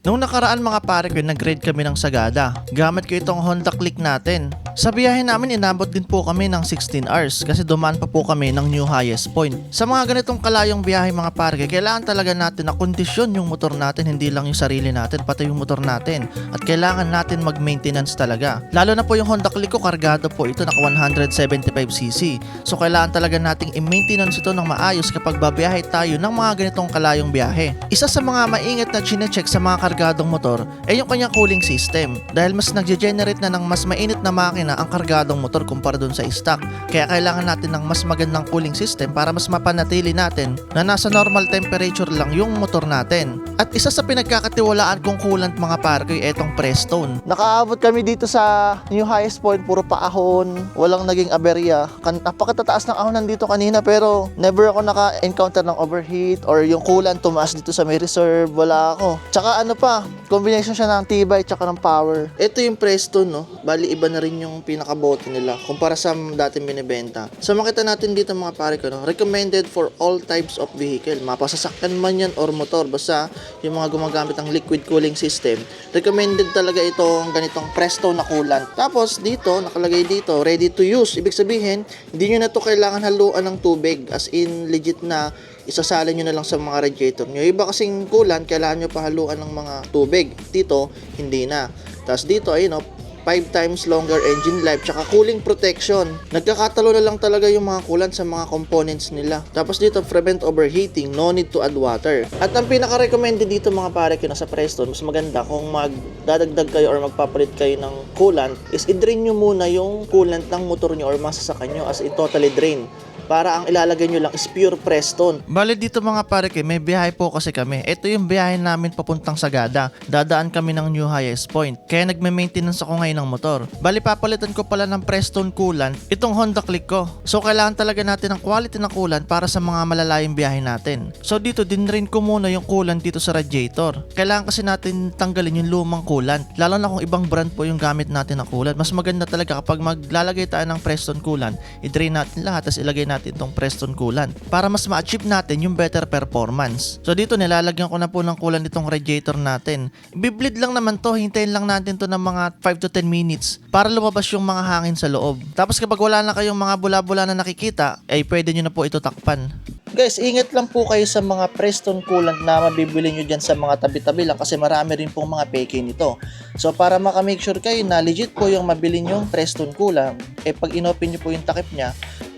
Nung nakaraan mga pare ko, nag-grade kami ng Sagada. Gamit ko itong Honda Click natin. Sa biyahe namin, inabot din po kami ng 16 hours kasi dumaan pa po kami ng new highest point. Sa mga ganitong kalayong biyahe mga pare, kailangan talaga natin na kondisyon yung motor natin, hindi lang yung sarili natin, pati yung motor natin. At kailangan natin mag-maintenance talaga. Lalo na po yung Honda Click ko, kargado po ito, naka 175cc. So kailangan talaga nating i-maintenance ito ng maayos kapag babiyahe tayo ng mga ganitong kalayong biyahe. Isa sa mga maingat na chinecheck sa mga kargadong motor ay yung kanyang cooling system dahil mas nagge-generate na ng mas mainit na makina ang kargadong motor kumpara dun sa stock. Kaya kailangan natin ng mas magandang cooling system para mas mapanatili natin na nasa normal temperature lang yung motor natin. At isa sa pinagkakatiwalaan kong coolant mga pare ko ay etong Prestone. Nakaabot kami dito sa new highest point, puro paahon, walang naging aberya. Kan napakatataas ng ahon nandito kanina pero never ako naka-encounter ng overheat or yung coolant tumaas dito sa may reserve, wala ako. Tsaka ano pa, combination siya ng tibay tsaka ng power. Ito yung Prestone, no? Bali iba na rin yung pinakabote nila kumpara sa dating binibenta. So makita natin dito mga pare ko, no? Recommended for all types of vehicle. Mapasasakyan man yan or motor. Basta yung mga gumagamit ng liquid cooling system. Recommended talaga itong ganitong Prestone na coolant. Tapos dito, nakalagay dito, ready to use. Ibig sabihin, hindi nyo na to kailangan haluan ng tubig. As in, legit na isasalin nyo na lang sa mga radiator nyo. Iba kasing coolant, kailangan nyo pahaluan ng mga tubig. Dito, hindi na. Tapos dito, ayun o, 5 times longer engine life tsaka cooling protection. Nagkakatalo na lang talaga yung mga coolant sa mga components nila. Tapos dito, prevent overheating, no need to add water. At ang pinaka-recommended dito mga pare ko sa Preston, mas maganda kung magdadagdag kayo or magpapalit kayo ng coolant, is i-drain nyo muna yung coolant ng motor nyo or masasakan nyo as in totally drain para ang ilalagay nyo lang is pure Preston. Bali dito mga pare ko, may biyahe po kasi kami. Ito yung biyahe namin papuntang Sagada. Dadaan kami ng New Highest Point. Kaya nagme-maintenance ako ngayon ng motor. Bali papalitan ko pala ng Preston coolant itong Honda Click ko. So kailangan talaga natin ng quality ng coolant para sa mga malalayong biyahe natin. So dito dinrain ko muna yung coolant dito sa radiator. Kailangan kasi natin tanggalin yung lumang coolant. Lalo na kung ibang brand po yung gamit natin na coolant. Mas maganda talaga kapag maglalagay tayo ng Preston coolant, i-drain natin lahat tapos ilagay natin itong Preston coolant para mas ma-achieve natin yung better performance. So dito nilalagyan ko na po ng coolant itong radiator natin. Bibleed lang naman to, hintayin lang natin to ng mga 5 to 10 minutes para lumabas yung mga hangin sa loob. Tapos kapag wala na kayong mga bula-bula na nakikita, ay pwede nyo na po ito takpan. Guys, ingat lang po kayo sa mga Preston coolant na mabibili nyo dyan sa mga tabi-tabi lang kasi marami rin pong mga peke nito. So para makamake sure kayo na legit po yung mabili nyo Preston coolant, eh pag inopen nyo po yung takip niya,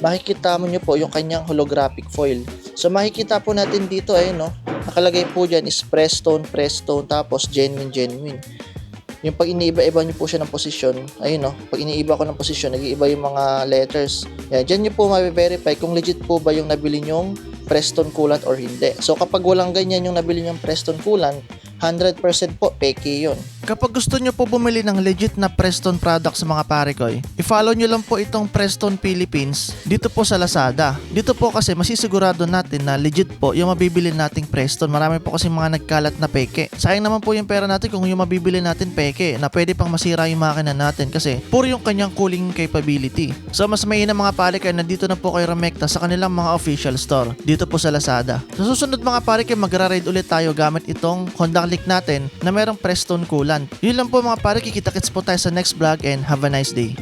makikita mo nyo po yung kanyang holographic foil. So makikita po natin dito ay no, nakalagay po dyan is Preston, Preston, tapos genuine, genuine. Yung pag iniiba-iba nyo po siya ng posisyon, ayun no, pag iniiba ko ng posisyon, nag-iiba yung mga letters. Yan, dyan nyo po ma-verify kung legit po ba yung nabili nyong Preston coolant or hindi. So kapag walang ganyan yung nabili nyong Preston coolant, 100% po peke yun. Kapag gusto nyo po bumili ng legit na Preston product sa mga pare ko, i-follow nyo lang po itong Preston Philippines dito po sa Lazada. Dito po kasi masisigurado natin na legit po yung mabibili nating Preston. Marami po kasi mga nagkalat na peke. Sayang naman po yung pera natin kung yung mabibili natin peke na pwede pang masira yung makina natin kasi puro yung kanyang cooling capability. So mas may na mga pare kayo na dito na po kay Ramekta sa kanilang mga official store dito po sa Lazada. Sa susunod mga pare kayo magra-ride ulit tayo gamit itong Honda Click natin na merong Preston coolant. Yun lang po mga pare, kikita-kits po tayo sa next vlog and have a nice day.